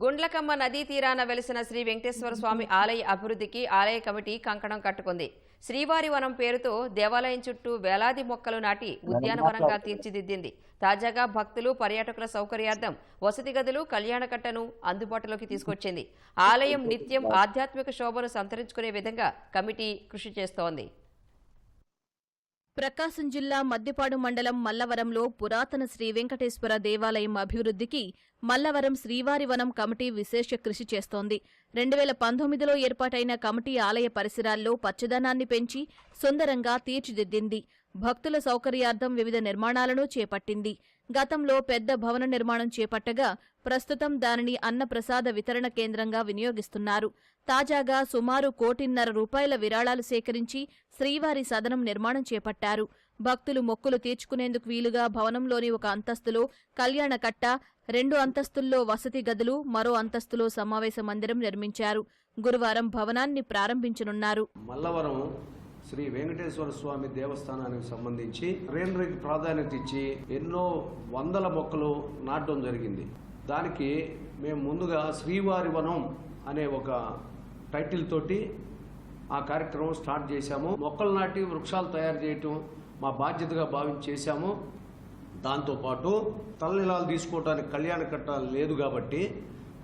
గుండ్లకమ్మ నదీ తీరాన వెలిసిన శ్రీ వెంకటేశ్వర స్వామి ఆలయ అభివృద్ధికి ఆలయ కమిటీ కంకణం కట్టుకుంది. శ్రీవారి వనం పేరుతో దేవాలయం చుట్టూ వేలాది మొక్కలు నాటి ఉద్యానవనంగా తీర్చిదిద్దింది. తాజాగా భక్తులు పర్యాటకుల సౌకర్యార్థం వసతి గదులు కళ్యాణకట్టను అందుబాటులోకి తీసుకొచ్చింది. ఆలయం నిత్యం ఆధ్యాత్మిక శోభను సంతరించుకునే విధంగా కమిటీ కృషి చేస్తోంది. ప్రకాశం జిల్లా మద్దిపాడు మండలం మల్లవరంలో పురాతన శ్రీ వెంకటేశ్వర దేవాలయం అభివృద్ధికి మల్లవరం శ్రీవారివనం కమిటీ విశేష కృషి చేస్తోంది. రెండు వేల పంతొమ్మిదిలో ఏర్పాటైన కమిటీ ఆలయ పరిసరాల్లో పచ్చదనాన్ని పెంచి సుందరంగా తీర్చిదిద్దింది. భక్తుల సౌకర్యార్థం వివిధ నిర్మాణాలను చేపట్టింది. గతంలో పెద్ద భవన నిర్మాణం చేపట్టగా ప్రస్తుతం దానిని అన్నప్రసాద వితరణ కేంద్రంగా వినియోగిస్తున్నారు. తాజాగా సుమారు కోటిన్నర రూపాయల విరాళాలు సేకరించి శ్రీవారి సదనం నిర్మాణం చేపట్టారు. భక్తులు మొక్కులు తీర్చుకునేందుకు వీలుగా భవనంలోని ఒక అంతస్తులో కళ్యాణ కట్ట రెండు అంతస్తుల్లో వసతి గదులు మరో అంతస్తులో సమావేశ మందిరం నిర్మించారు. గురువారం భవనాన్ని ప్రారంభించనున్నారు. మల్లవరం శ్రీ వెంకటేశ్వర స్వామి దేవస్థానానికి సంబంధించి గ్రీనరీకి ప్రాధాన్యత ఇచ్చి ఎన్నో వందల మొక్కలు నాటడం జరిగింది. దానికి మేము ముందుగా శ్రీవారి వనం అనే ఒక టైటిల్ తోటి ఆ కార్యక్రమం స్టార్ట్ చేశాము. మొక్కలు నాటి వృక్షాలు తయారు చేయటం మా బాధ్యతగా భావించి చేశాము. దాంతోపాటు తలనిలాలు తీసుకోవడానికి కళ్యాణ కట్ట లేదు కాబట్టి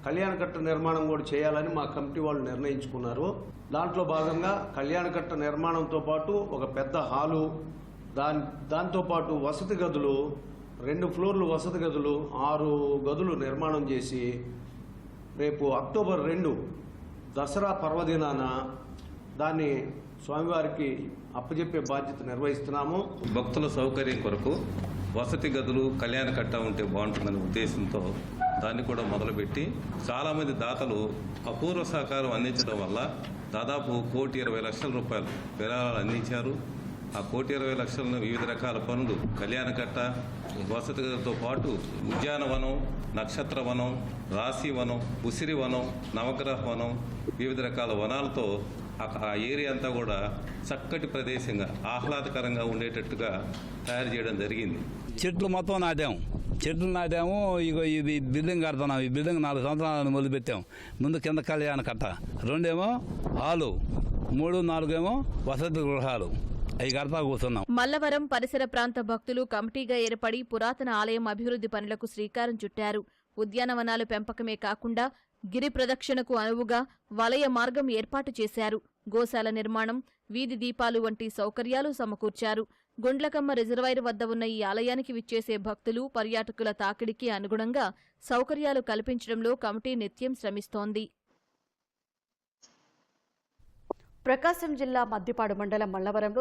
కళ్యాణకట్ట నిర్మాణం కూడా చేయాలని మా కమిటీ వాళ్ళు నిర్ణయించుకున్నారు. దాంట్లో భాగంగా కళ్యాణకట్ట నిర్మాణంతో పాటు ఒక పెద్ద హాలు దాని దాంతోపాటు వసతి గదులు రెండు ఫ్లోర్లు వసతి గదులు ఆరు గదులు నిర్మాణం చేసి రేపు అక్టోబర్ రెండు దసరా పర్వదినాన దాన్ని స్వామివారికి అప్పచెప్పే బాధ్యత నిర్వహిస్తున్నాము. భక్తుల సౌకర్యం కొరకు వసతి గదులు కళ్యాణ కట్ట ఉంటే బాగుంటుందనే ఉద్దేశంతో దాన్ని కూడా మొదలుపెట్టి చాలామంది దాతలు అపూర్వ సహకారం అందించడం వల్ల దాదాపు కోటి ఇరవై లక్షల రూపాయలు విరాళాలు అందించారు. ఆ కోటి ఇరవై లక్షలను వివిధ రకాల పనులు కళ్యాణ కట్ట పాటు ఉద్యానవనం నక్షత్ర వనం రాశి వనం ఉసిరి వనం నవగ్రహ వనం వివిధ రకాల వనాలతో ఆ- ఏరియా అంతా కూడా చక్కటి ప్రదేశంగా ఆహ్లాదకరంగా ఉండేటట్టుగా తయారు చేయడం జరిగింది. చెట్లు మొత్తం నాటాం. చెట్లు నాటాము ఇగో ఇది బిల్డింగ్ కడుతున్నాం ఈ బిల్డింగ్ నాలుగు సంవత్సరాలు మొదలు పెట్టాం. ముందు కింద కళ్యాణ కట్ట. రెండేమో హాలు. మూడు నాలుగేమో వసతి గృహాలు. అవి కడతా కూర్చున్నాం. మల్లవరం పరిసర ప్రాంత భక్తులు కమిటీగా ఏర్పడి పురాతన ఆలయం అభివృద్ధి పనులకు శ్రీకారం చుట్టారు. ఉద్యానవనాలు పెంపకమే కాకుండా గిరి ప్రదక్షిణకు అనువుగా వలయ మార్గం ఏర్పాటు చేశారు. గోశాల నిర్మాణం వీధి దీపాలు వంటి సౌకర్యాలు సమకూర్చారు. గుండ్లకమ్మ రిజర్వాయర్ వద్ద ఉన్న ఈ ఆలయానికి విచ్చేసే భక్తులు పర్యాటకుల తాకిడికి అనుగుణంగా సౌకర్యాలు కల్పించడంలో కమిటీ నిత్యం శ్రమిస్తోంది. ప్రకాశం జిల్లా మద్దిపాడు మండలం మల్లవరంలో